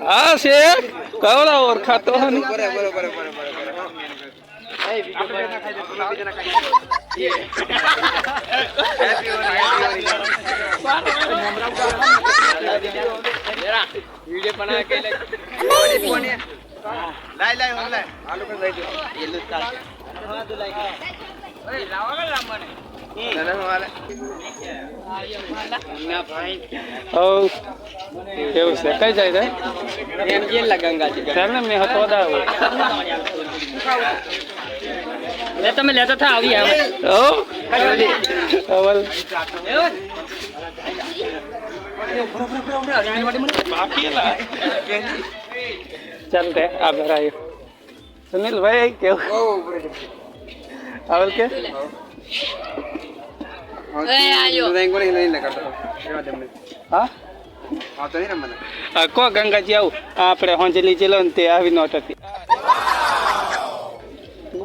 હા હું ને નીકળી ગયો આ તું સારું કોની જા હા, હતો દાવ ગંગાજી કને હા શેખ કવડા ઓળખાતો હે ને? હવ કેવું છે કઈ જાય છે ચાલ ને મેં હતો દાવ. તમે લેતા થા આવી આમ અવલ. ચાલ રે ઘર આવ્યો સુનિલભાઈ કેવું? અવલ કે? હા હા, કો ગંગાજી આવું? આપણે હોંજલી જેલો ને તે આવી નોટ હતી.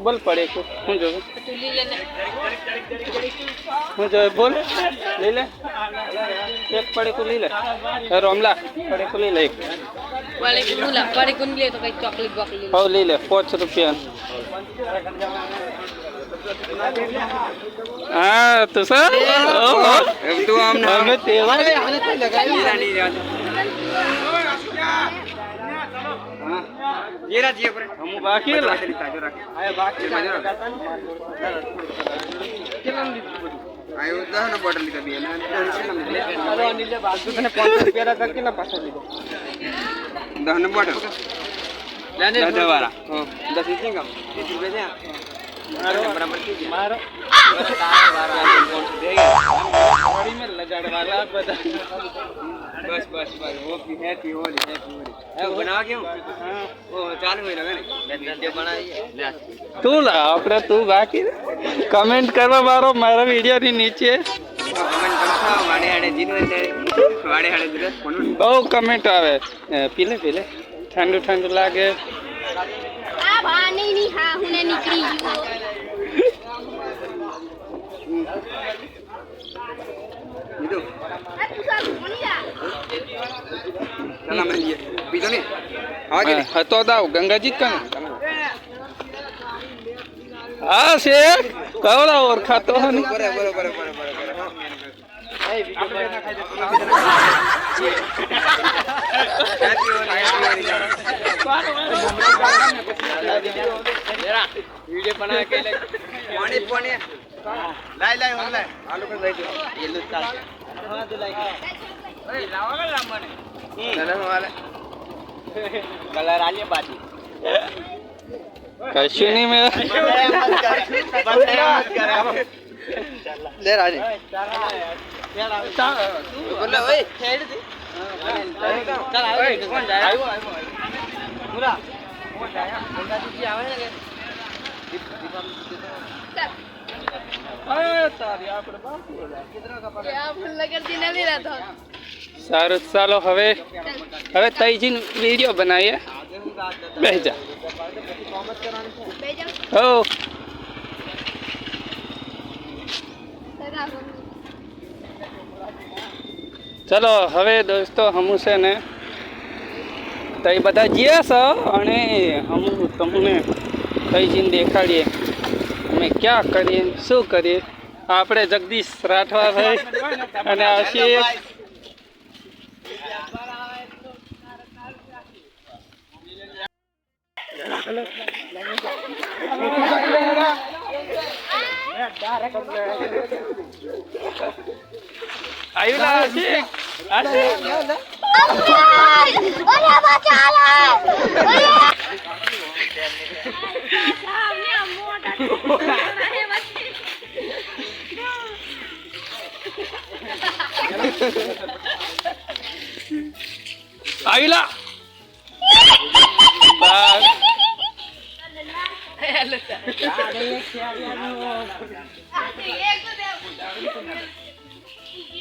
બોલ પડે કો શું જોવે શું જોવે બોલ. લઈ લે. એક પડે કુ લઈ લે. રોમલા પડે કુ લઈ લે એક. વાલે કુલા વાલે લે તો કઈ ચોકલેટ બોકલેટ હવ લઈ લે પાંચ રૂપિયા. હા તો સર અમે તેવા હમ બાકી લા. મારો ગાડી ને તે લે, આપણે તું બાકી કમેન્ટ કરવા મારો મારા વિડીયોની નીચે. કમેન્ટ કરતા વાડે હાડે જીનવર વાડે હાડે દરસ કોણ બહુ કમેન્ટ આવે. પીલે પીલે. ઠંડુ ઠંડુ લાગે. નહીં ની હા હું ને નીકળી ગયો હતો દાવ ગંગાજી કને? હા શેખ કવડા બરાબર બરાબર બરાબર. वीडियो कलर आले बाजी कशु नहीं मेरा ले रानी આવ્યો આવ્યો મુરા કોણ જાય ગંગાજી આવે ને આ ફૂલ લગડતી ન લેરા તો સારું ચાલો હવે હવે તઈજી વિડીયો બનાવીએ બે જા બે જાવ હો તરા ચલો, હવે દોસ્તો, હમું છે ને તઈ બધા જઈએ છો અને હમું તમને તઈ જઈને દેખાડીએ. અમે ક્યાં કરીએ, શું કરીએ? આપણે જગદીશ રાઠવા ભાઈ અને આશીષ આવ્યું ના આશીષ આશીષ અરે બચાલા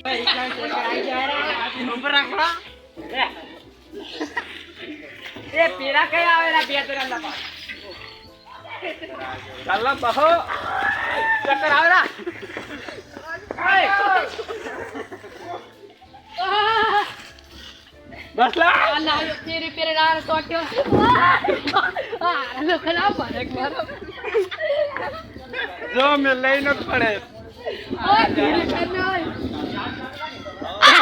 અરે સામને મોટા આવેલા બે બસ ચાલો બહો આવેલા બસ લા તેરે પેરે ખરાબ પડે મારો જો મેં લઈને પડે. આ ધીરે કરના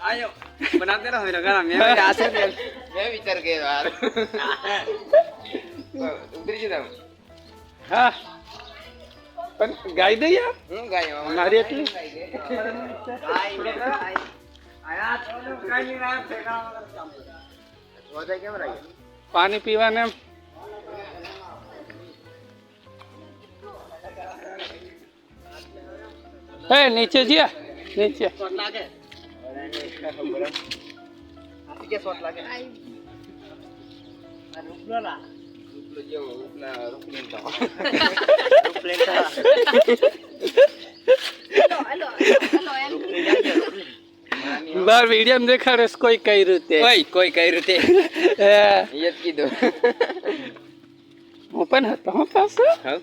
આયો બનાવતે રહો મેરા ઘર મેં આસે મેં વિચાર કે યાર ઉતરી જતા હા પણ ગાઈ દે યાર હું ગાયો મારી એટલી પાણી પીવાને તો નીચે હલો નીચે. બાર વીડિયો દેખાડે કોઈ કઈ રીતે. ઓય કોઈ કઈ રીતે. હે, કીધું. હું પણ હતો હું પાસે? હા.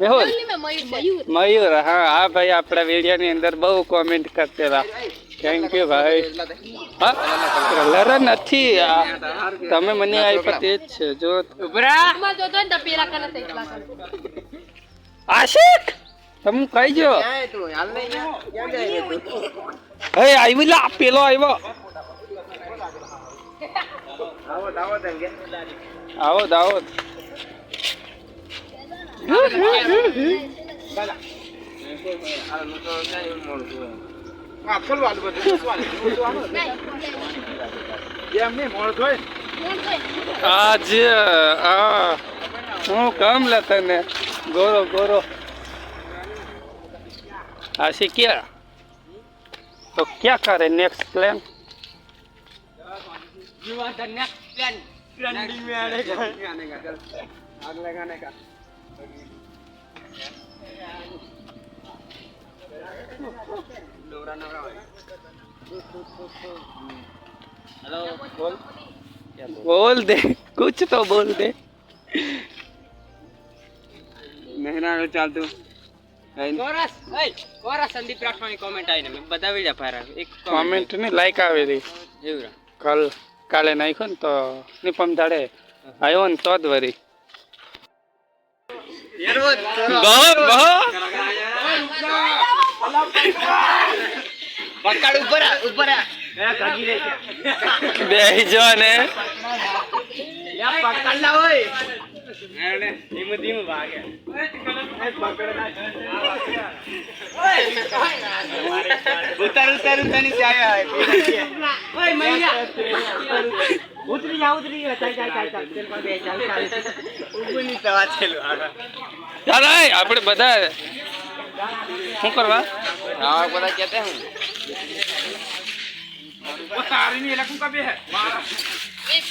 મેહુલ? મયુર હા હા ભાઈ આપણા વિડીયોની અંદર બહુ કોમેન્ટ કરતેલા થેન્ક યુ ભાઈ. કલર લર નથી. તમે મને આવી પણ તે જ છે જો. આશિક તમે કહી જો હે આવી લા પેલો આવ્યો આવો દાવો આવો દાવો આજ આ હું કામ લે તને ગોરો ગોરો આશી ક્યાં તો ક્યાં કરે next plan You are the next plan. Trending में आने का आने का चल आग लगाने का नवरा नवरा हेलो बोल બોલ દે કુછ તો બોલ દે મહેના ચાલતું કોરસ એ કોરસ સંદીપ રાઠવાની કોમેન્ટ આવીને મેં બધા વિડિયા ફાયર એક કોમેન્ટ ની લાઈક આવેલી એવું કાલ કાલે નાખ્યો ને તો નિપમ દાડે આવ્યો ને તો જ વરી ઉપર જો ને પકડ ના ઓય ધીમું ધીમું ભાગે ઉતાર ઉતાર ઉતાર નીચે આવ્યા ઉતરી જા ઉતરી જા ચાલ ચાલની આપણે બધા શું કરવા? હા બધા કહેતે હું. નહીં જ હતા. હે? એક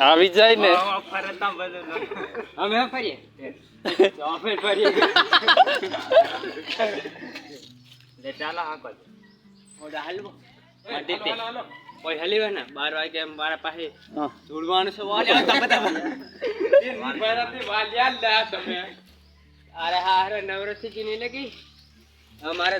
આવી જાય ને અમે ફરીએ અમે ફરીએ ચાલો હા ઓડા હાલવો હલીવે ને બાર વાગે મારા પાસે. ધૂળવાનું છે બધા અરે હા નવરથી ચીની લગી. અમારે